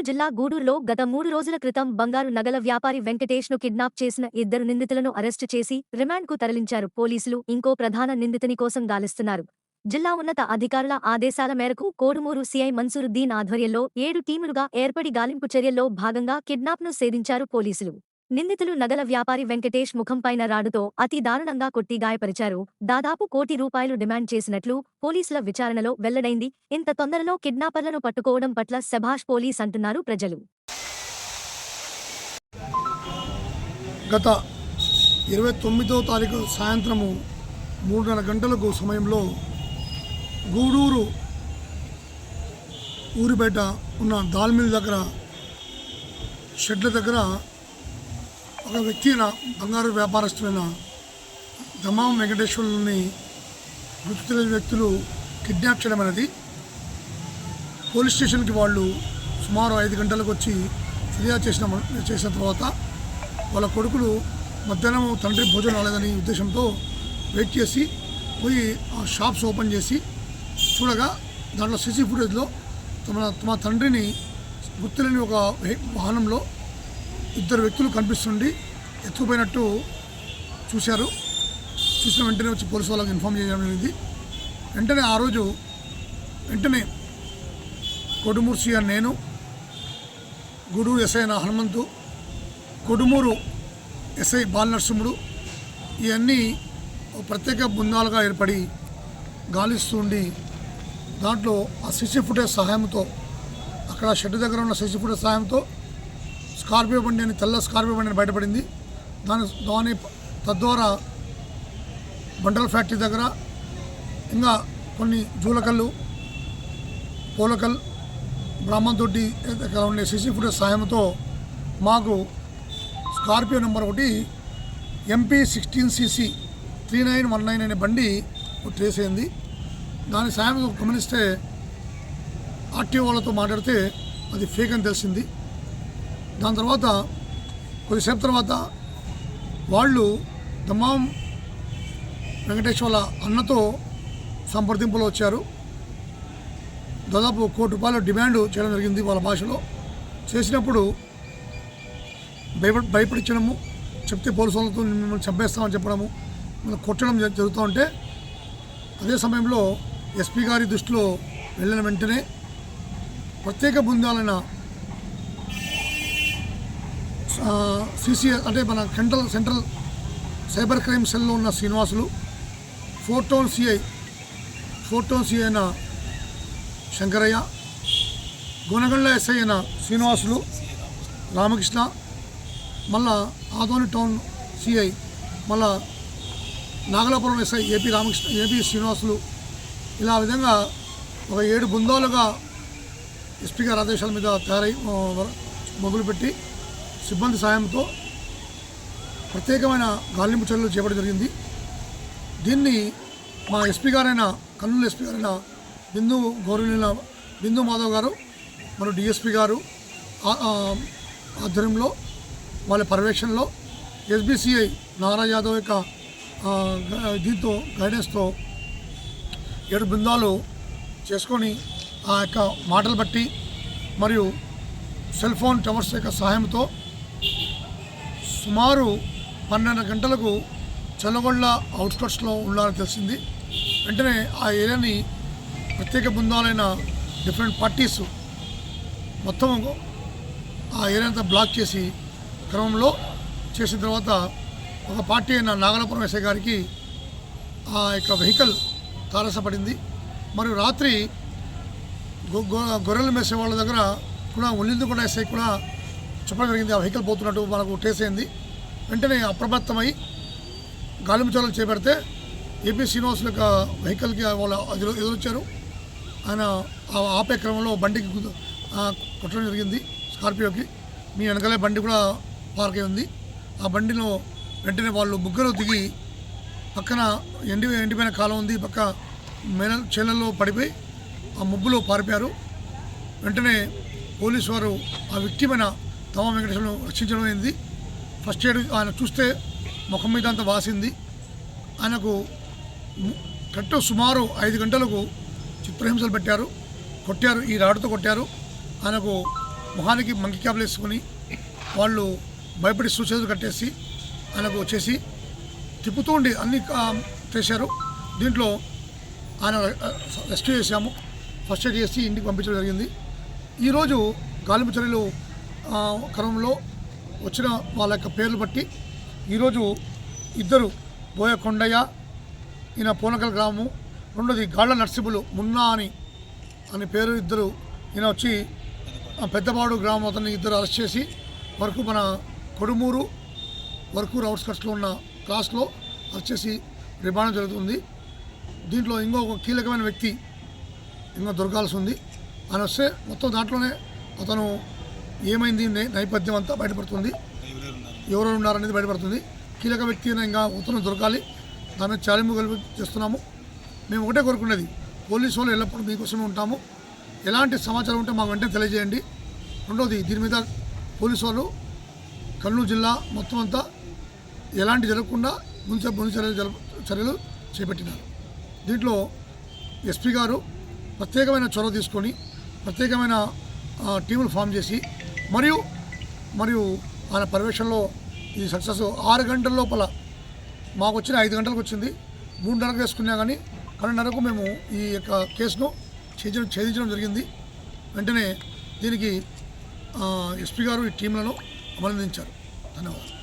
కర్నూలు జిల్లా గూడూరులో గత మూడు రోజుల క్రితం బంగారు నగల వ్యాపారి వెంకటేష్ను కిడ్నాప్ చేసిన ఇద్దరు నిందితులను అరెస్టు చేసి రిమాండ్కు తరలించారు పోలీసులు. ఇంకో ప్రధాన నిందితుని కోసం గాలిస్తున్నారు. జిల్లా ఉన్నత అధికారుల ఆదేశాల మేరకు కోడుమూరు సీఐ మన్సూరుద్దీన్ ఆధ్వర్యంలో ఏడు టీములుగా ఏర్పడి గాలింపు చర్యల్లో భాగంగా కిడ్నాప్ను సేధించారు పోలీసులు. నిందితులు నగల వ్యాపారి వెంకటేష్ ముఖంపైన రాడుతో అతి దారుణంగా కొట్టి గాయపరిచారు. దాదాపు కోటి రూపాయలు డిమాండ్ చేసినట్లు పోలీసుల విచారణలో వెల్లడైంది. ఇంత తొందరలో కిడ్నాపర్లను పట్టుకోవడం పట్ల శభాష్ పోలీస్ అంటున్నారు ప్రజలు. గత ఇరవై తొమ్మిదో తారీఖు సాయంత్రము మూడున్నర గంటలకు సమయంలో గూడూరు ఊరిపేట ఉన్న దాల్మిల్ దగ్గర షెడ్ల దగ్గర ఒక వ్యక్తి అయిన బంగారు వ్యాపారస్తులైన దమాం వెంకటేశ్వరుని గుర్తు తెలియని వ్యక్తులు కిడ్నాప్ చేయడం అనేది పోలీస్ స్టేషన్కి వాళ్ళు సుమారు ఐదు గంటలకు వచ్చి ఫిర్యాదు చేసిన చేసిన తర్వాత వాళ్ళ కొడుకులు మధ్యాహ్నం తండ్రి భోజనం రాలేదని ఉద్దేశంతో వెయిట్ చేసి పోయి ఆ షాప్స్ ఓపెన్ చేసి చూడగా దాంట్లో సీసీ ఫుటేజ్లో తమ తమ తండ్రిని గుర్తులేని ఒక వాహనంలో ఇద్దరు వ్యక్తులు కనిపిస్తుండి. ఎత్తుకుపోయినట్టు చూశారు. చూసిన వెంటనే వచ్చి పోలీసు వాళ్ళకి ఇన్ఫామ్ చేయడం జరిగింది. వెంటనే ఆ రోజు వెంటనే కొడుమూరు సీఆర్ నేను గూడూరు ఎస్ఐ నా హనుమంతు కొడుమూరు ఎస్ఐ బాలనరసింహుడు ఇవన్నీ ఒక ప్రత్యేక బృందాలుగా ఏర్పడి గాలిస్తూ ఉండి దాంట్లో ఆ సీసీ ఫుటేజ్ సహాయంతో అక్కడ షెడ్ దగ్గర ఉన్న సీసీ ఫుటేజ్ సహాయంతో స్కార్పియో బండి అని తెల్ల స్కార్పియో బండి అని బయటపడింది. దాని దాని తద్వారా బండల ఫ్యాక్టరీ దగ్గర ఇంకా కొన్ని జూలకల్లు పూలకల్ బ్రాహ్మణ్ తోటి దగ్గర ఉండే సీసీ ఫుటేజ్ సహాయంతో మాకు స్కార్పియో నెంబర్ ఒకటి MP sixteen CC three nine one nine అనే బండి ట్రేస్ అయింది. దాని సాయం గమనిస్తే ఆర్టీఓ వాళ్ళతో మాట్లాడితే అది ఫేక్ అని తెలిసింది. దాని తర్వాత కొద్దిసేపు తర్వాత వాళ్ళు దమాం వెంకటేశ్వర అన్నతో సంప్రదింపులు వచ్చారు. దాదాపు కోటి రూపాయలు డిమాండ్ చేయడం జరిగింది వాళ్ళ భాషలో. చేసినప్పుడు భయప భయపడించడము చెప్తే పోలీసు వాళ్ళతో మిమ్మల్ని చంపేస్తామని చెప్పడము మనం కొట్టడం జ- జరుగుతూ ఉంటే అదే సమయంలో ఎస్పీ గారి దృష్టిలో వెళ్ళిన వెంటనే ప్రత్యేక బృందాలైన సిసిఎస్ అంటే మన సెంట్రల్ సెంట్రల్ సైబర్ క్రైమ్ సెల్లో ఉన్న Srinivasulu fourth town CI fourth town CI అయిన శంకరయ్య గుణగండ్ల ఎస్ఐ అయిన శ్రీనివాసులు రామకృష్ణ మళ్ళా ఆదోని టౌన్ సిఐ మళ్ళా Nagalapuram SI AP Ramakrishna AP Srinivasulu ఇలా విధంగా ఒక ఏడు బృందాలుగా ఎస్పీ గారి ఆదేశాల మీద తయారై మొదలుపెట్టి సిబ్బంది సాయంతో ప్రత్యేకమైన గాలింపు చర్యలు చేపట్టడం జరిగింది. దీన్ని మా ఎస్పీ గారైన కర్నూలు ఎస్పీ గారైన బిందు గౌరవనీయుల బిందు మాధవ్ గారు మరియు డిఎస్పీ గారు ఆధ్వర్యంలో వాళ్ళ పర్యవేక్షణలో ఎస్బీసీఐ నారా యాదవ్ యొక్క దీంతో గైడెన్స్తో ఏడు బృందాలు చేసుకొని ఆ యొక్క మాటలు బట్టి మరియు సెల్ ఫోన్ టవర్స్ యొక్క సహాయంతో సుమారు పన్నెండు గంటలకు చల్లగొండ అవుట్స్కట్స్లో ఉండాలని తెలిసింది. వెంటనే ఆ ఏరియాని ప్రత్యేక బృందాలైన డిఫరెంట్ పార్టీస్ మొత్తం ఆ ఏరియా అంతా బ్లాక్ చేసి క్రమంలో చేసిన తర్వాత ఒక పార్టీ అయిన నాగలపురం ఎస్ఐ గారికి ఆ యొక్క వెహికల్ తారసపడింది. మరియు రాత్రి గొ- గొ- గొర్రెలు మేసే వాళ్ళ దగ్గర కూడా ఒళ్ళిందు కూడా ఎస్ఐ కూడా చెప్పడం జరిగింది. ఆ వెహికల్ పోతున్నట్టు మనకు ట్రేస్ అయింది. వెంటనే అప్రమత్తమై గాలింపు చేపడితే ఏపీ శ్రీనివాసుల యొక్క వెహికల్కి వాళ్ళ ఎదురు ఎదురొచ్చారు. ఆయన ఆ ఆపే క్రమంలో బండికి కొట్టడం జరిగింది స్కార్పియోకి. మీ వెనకాలే బండి కూడా పార్క్ అయి ఉంది. ఆ బండిలో వెంటనే వాళ్ళు బుగ్గలో దిగి పక్కన ఎండి ఎండిపోయిన కాలం ఉంది. పక్క మేన చేలల్లో పడిపోయి ఆ ముబ్బులో పారిపోయారు. వెంటనే పోలీసు వారు ఆ విక్టిమైన తమ వెంకటేశ్వరులు రక్షించడం అయింది. ఫస్ట్ ఎయిడ్ ఆయన చూస్తే ముఖం మీద అంతా వాసింది. ఆయనకు కట్టు కరెక్ట్ సుమారు ఐదు గంటలకు చిత్రహింసలు పెట్టారు. కొట్టారు ఈ రాడుతో కొట్టారు. ఆయనకు మొహానికి మంకి క్యాప్లు వేసుకొని వాళ్ళు భయపడి సూచనలు కట్టేసి ఆయనకు వచ్చేసి తిప్పుతూ ఉండి అన్ని చేశారు. దీంట్లో ఆయన రెస్క్యూ చేశాము. ఫస్ట్ ఎయిడ్ చేసి ఇంటికి పంపించడం జరిగింది. ఈరోజు గాలింపు చర్యలు క్రమంలో వచ్చిన వాళ్ళ యొక్క పేర్లు బట్టి ఈరోజు ఇద్దరు బోయ కొండయ్య ఈయన పూనకల్ గ్రామము రెండోది గాళ్ళ నర్సింహులు మున్నా అని అనే పేరు ఇద్దరు ఈయన వచ్చి ఆ పెద్దపాడు గ్రామం అతన్ని ఇద్దరు అరెస్ట్ చేసి వరకు మన కొడుమూరు వరకు అవుట్స్కట్స్లో ఉన్న క్లాస్లో అరెస్ట్ చేసి రిమాండ్ జరుగుతుంది. దీంట్లో ఇంకో ఒక కీలకమైన వ్యక్తి ఇంకా దొరకాల్సి ఉంది ఆయన వస్తే మొత్తం దాంట్లోనే అతను ఏమైంది నేపథ్యం అంతా బయటపడుతుంది. ఎవరెవరు ఉన్నారనేది బయటపడుతుంది. కీలక వ్యక్తి ఇంకా ఉత్తరం దొరకాలి. దాని మీద చాలింపు కలిపి చేస్తున్నాము. మేము ఒకటే కోరుకునేది పోలీసు వాళ్ళు ఎల్లప్పుడూ మీకోసమే ఉంటాము. ఎలాంటి సమాచారం ఉంటే మాకు వెంటనే తెలియజేయండి. రెండవది దీని మీద పోలీసు వాళ్ళు కర్నూలు జిల్లా మొత్తం అంతా ఎలాంటి జరగకుండా ముందు ముందు చర్యలు చర్యలు చేపట్టినారు. దీంట్లో ఎస్పీ గారు ప్రత్యేకమైన చొరవ తీసుకొని ప్రత్యేకమైన టీములు ఫామ్ చేసి మరియు మరియు ఆయన పర్యవేక్షణలో ఈ సక్సెస్ ఆరు గంటల లోపల మాకు వచ్చిన ఐదు గంటలకు వచ్చింది. మూడున్నరకు వేసుకున్నా కానీ పన్నెండున్నరకు మేము ఈ యొక్క కేసును ఛేదించడం ఛేదించడం జరిగింది. వెంటనే దీనికి ఎస్పీ గారు ఈ టీంలను అభినందించారు ధన్యవాదాలు.